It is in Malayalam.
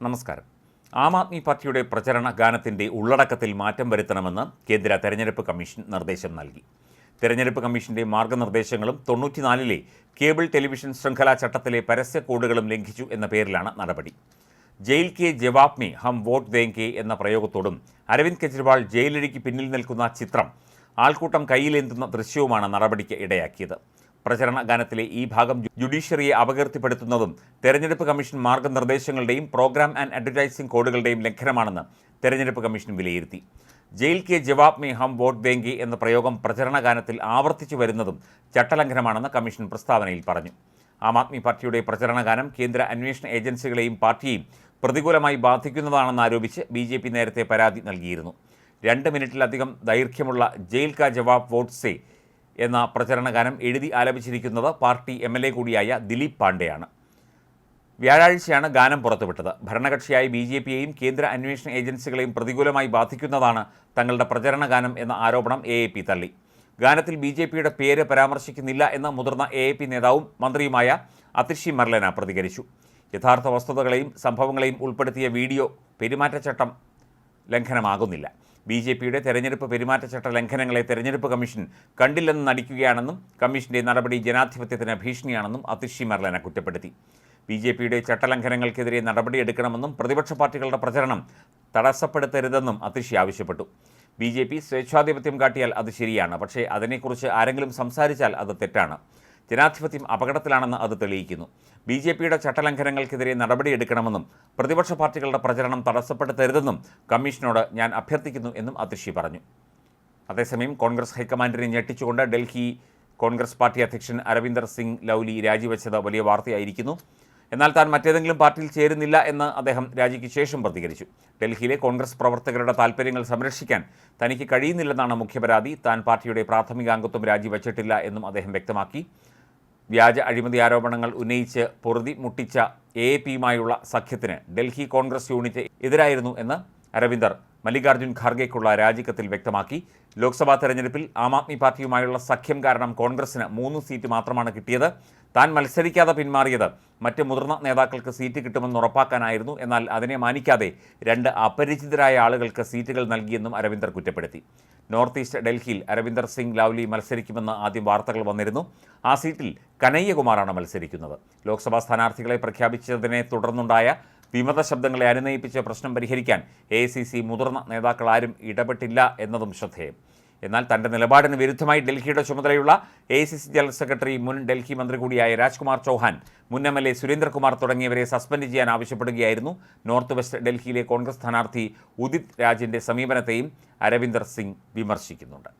നമസ്കാരം. ആം ആദ്മി പാർട്ടിയുടെ പ്രചരണ ഗാനത്തിന്റെ ഉള്ളടക്കത്തിൽ മാറ്റം വരുത്തണമെന്ന് കേന്ദ്ര തെരഞ്ഞെടുപ്പ് കമ്മീഷൻ നിർദ്ദേശം നൽകി. തെരഞ്ഞെടുപ്പ് കമ്മീഷന്റെ മാർഗനിർദ്ദേശങ്ങളും തൊണ്ണൂറ്റിനാലിലെ കേബിൾ ടെലിവിഷൻ ശൃംഖലാ ചട്ടത്തിലെ പരസ്യ കോഡുകളും ലംഘിച്ചു എന്ന പേരിലാണ് നടപടി. ജയിൽ കെ ജവാബ് മേ ഹം വോട്ട് ദേങ്കെ എന്ന പ്രയോഗത്തോടും അരവിന്ദ് കെജ്രിവാൾ ജയിലഴിക്ക് പിന്നിൽ നിൽക്കുന്ന ചിത്രം ആൾക്കൂട്ടം കയ്യിലേന്തുന്ന ദൃശ്യവുമാണ് നടപടിക്ക് ഇടയാക്കിയത്. പ്രചരണ ഗാനത്തിലെ ഈ ഭാഗം ജുഡീഷ്യറിയെ അപകീർത്തിപ്പെടുത്തുന്നതും തെരഞ്ഞെടുപ്പ് കമ്മീഷൻ മാർഗനിർദ്ദേശങ്ങളുടെയും പ്രോഗ്രാം ആൻഡ് അഡ്വർടൈസിംഗ് കോഡുകളുടെയും ലംഘനമാണെന്ന് തെരഞ്ഞെടുപ്പ് കമ്മീഷൻ വിലയിരുത്തി. ജയിൽ കെ ജവാബ് മേ ഹം വോട്ട് ബേങ്കി എന്ന പ്രയോഗം പ്രചരണ ഗാനത്തിൽ ആവർത്തിച്ചു വരുന്നതും ചട്ടലംഘനമാണെന്ന് കമ്മീഷൻ പ്രസ്താവനയിൽ പറഞ്ഞു. ആം ആദ്മി പാർട്ടിയുടെ പ്രചരണ ഗാനം കേന്ദ്ര അന്വേഷണ ഏജൻസികളെയും പാർട്ടിയെയും പ്രതികൂലമായി ബാധിക്കുന്നതാണെന്ന് ആരോപിച്ച് ബി ജെ പി നേരത്തെ പരാതി നൽകിയിരുന്നു. രണ്ട് മിനിറ്റിലധികം ദൈർഘ്യമുള്ള ജയിൽ കാ ജവാബ് വോട്ട് സേ എന്ന പ്രചരണഗാനം എഴുതി ആലപിച്ചിരിക്കുന്നത് പാർട്ടി എം എൽ എ കൂടിയായ ദിലീപ് പാണ്ഡെയാണ്. വ്യാഴാഴ്ചയാണ് ഗാനം പുറത്തുവിട്ടത്. ഭരണകക്ഷിയായ ബി ജെ പിയെയും കേന്ദ്ര അന്വേഷണ ഏജൻസികളെയും പ്രതികൂലമായി ബാധിക്കുന്നതാണ് തങ്ങളുടെ പ്രചരണ ഗാനം എന്ന ആരോപണം എ എ പി തള്ളി. ഗാനത്തിൽ ബി ജെ പിയുടെ പേര് പരാമർശിക്കുന്നില്ല എന്ന് മുതിർന്ന എ എ പി നേതാവും മന്ത്രിയുമായ അതിഷി മർലന പ്രതികരിച്ചു. യഥാർത്ഥ വസ്തുതകളെയും സംഭവങ്ങളെയും ഉൾപ്പെടുത്തിയ വീഡിയോ പെരുമാറ്റച്ചട്ടം ലംഘനമാകുന്നില്ല. ബി ജെ പിയുടെ തെരഞ്ഞെടുപ്പ് പെരുമാറ്റച്ചട്ട ലംഘനങ്ങളെ തെരഞ്ഞെടുപ്പ് കമ്മീഷൻ കണ്ടില്ലെന്ന് നടിക്കുകയാണെന്നും കമ്മീഷന്റെ നടപടി ജനാധിപത്യത്തിന് ഭീഷണിയാണെന്നും അതിഷി മർലന കുറ്റപ്പെടുത്തി. ബി ജെ പിയുടെ ചട്ടലംഘനങ്ങൾക്കെതിരെ നടപടിയെടുക്കണമെന്നും പ്രതിപക്ഷ പാർട്ടികളുടെ പ്രചരണം തടസ്സപ്പെടുത്തരുതെന്നും അതിഷി ആവശ്യപ്പെട്ടു. ബി ജെ പി സ്വേച്ഛാധിപത്യം കാട്ടിയാൽ അത് ശരിയാണ് പക്ഷേ അതിനെക്കുറിച്ച് ആരെങ്കിലും സംസാരിച്ചാൽ അത് തെറ്റാണ്. ജനാധിപത്യം അപകടത്തിലാണെന്ന് അത് തെളിയിക്കുന്നു. ബി ജെ പിയുടെ ചട്ടലംഘനങ്ങൾക്കെതിരെ നടപടിയെടുക്കണമെന്നും പ്രതിപക്ഷ പാർട്ടികളുടെ പ്രചരണം തടസ്സപ്പെടുത്തരുതെന്നും കമ്മീഷനോട് ഞാൻ അഭ്യർത്ഥിക്കുന്നു എന്നും അതിഷി പറഞ്ഞു. അതേസമയം കോൺഗ്രസ് ഹൈക്കമാൻഡിനെ ഞെട്ടിച്ചുകൊണ്ട് ഡൽഹി കോൺഗ്രസ് പാർട്ടി അധ്യക്ഷൻ അരവിന്ദർ സിംഗ് ലൗലി രാജിവെച്ചത് വലിയ വാർത്തയായിരിക്കുന്നു. എന്നാൽ താൻ മറ്റേതെങ്കിലും പാർട്ടിയിൽ ചേരുന്നില്ല എന്ന് അദ്ദേഹം രാജിക്ക് ശേഷം പ്രതികരിച്ചു. ഡൽഹിയിലെ കോൺഗ്രസ് പ്രവർത്തകരുടെ താൽപ്പര്യങ്ങൾ സംരക്ഷിക്കാൻ തനിക്ക് കഴിയുന്നില്ലെന്നാണ് മുഖ്യപരാതി. താൻ പാർട്ടിയുടെ പ്രാഥമിക അംഗത്വം രാജിവെച്ചിട്ടില്ല എന്നും അദ്ദേഹം വ്യക്തമാക്കി. വ്യാജ അഴിമതി ആരോപണങ്ങൾ ഉന്നയിച്ച് പൊറുതി മുട്ടിച്ച എ പിയുമായുള്ള സഖ്യത്തിന് ഡൽഹി കോൺഗ്രസ് യൂണിറ്റ് എതിരായിരുന്നു എന്ന് അരവിന്ദർ മല്ലികാർജുൻ ഖാർഗെക്കുള്ള രാജിക്കത്തിൽ വ്യക്തമാക്കി. ലോക്സഭാ തെരഞ്ഞെടുപ്പിൽ ആം ആദ്മി പാർട്ടിയുമായുള്ള സഖ്യം കാരണം കോൺഗ്രസിന് മൂന്ന് സീറ്റ് മാത്രമാണ് കിട്ടിയത്. താൻ മത്സരിക്കാതെ പിന്മാറിയത് മറ്റ് മുതിർന്ന നേതാക്കൾക്ക് സീറ്റ് കിട്ടുമെന്ന് ഉറപ്പാക്കാനായിരുന്നു. എന്നാൽ അതിനെ മാനിക്കാതെ രണ്ട് അപരിചിതരായ ആളുകൾക്ക് സീറ്റുകൾ നൽകിയെന്നും അരവിന്ദർ കുറ്റപ്പെടുത്തി. നോർത്ത് ഈസ്റ്റ് ഡൽഹിയിൽ അരവിന്ദർ സിംഗ് ലൗലി മത്സരിക്കുമെന്ന് ആദ്യം വാർത്തകൾ വന്നിരുന്നു. ആ സീറ്റിൽ കനയ്യകുമാറാണ് മത്സരിക്കുന്നത്. ലോക്സഭാ സ്ഥാനാർത്ഥികളെ പ്രഖ്യാപിച്ചതിനെ തുടർന്നുണ്ടായ വിമത ശബ്ദങ്ങളെ അനുനയിപ്പിച്ച് പ്രശ്നം പരിഹരിക്കാൻ എ മുതിർന്ന നേതാക്കൾ ആരും ഇടപെട്ടില്ല എന്നതും ശ്രദ്ധേയം. എന്നാൽ തന്റെ നിലപാടിന് വിരുദ്ധമായി ഡൽഹിയുടെ ചുമതലയുള്ള എ ജനറൽ സെക്രട്ടറി മുൻ ഡൽഹി മന്ത്രി കൂടിയായ രാജ്കുമാർ ചൗഹാൻ മുൻ എം എൽ എ സുരേന്ദ്രകുമാർ തുടങ്ങിയവരെ സസ്പെൻഡ് ചെയ്യാൻ ആവശ്യപ്പെടുകയായിരുന്നു. നോർത്ത് വെസ്റ്റ് ഡൽഹിയിലെ കോൺഗ്രസ് സ്ഥാനാർത്ഥി ഉദിത് രാജിന്റെ സമീപനത്തെയും അരവിന്ദർ സിംഗ് വിമർശിക്കുന്നുണ്ട്.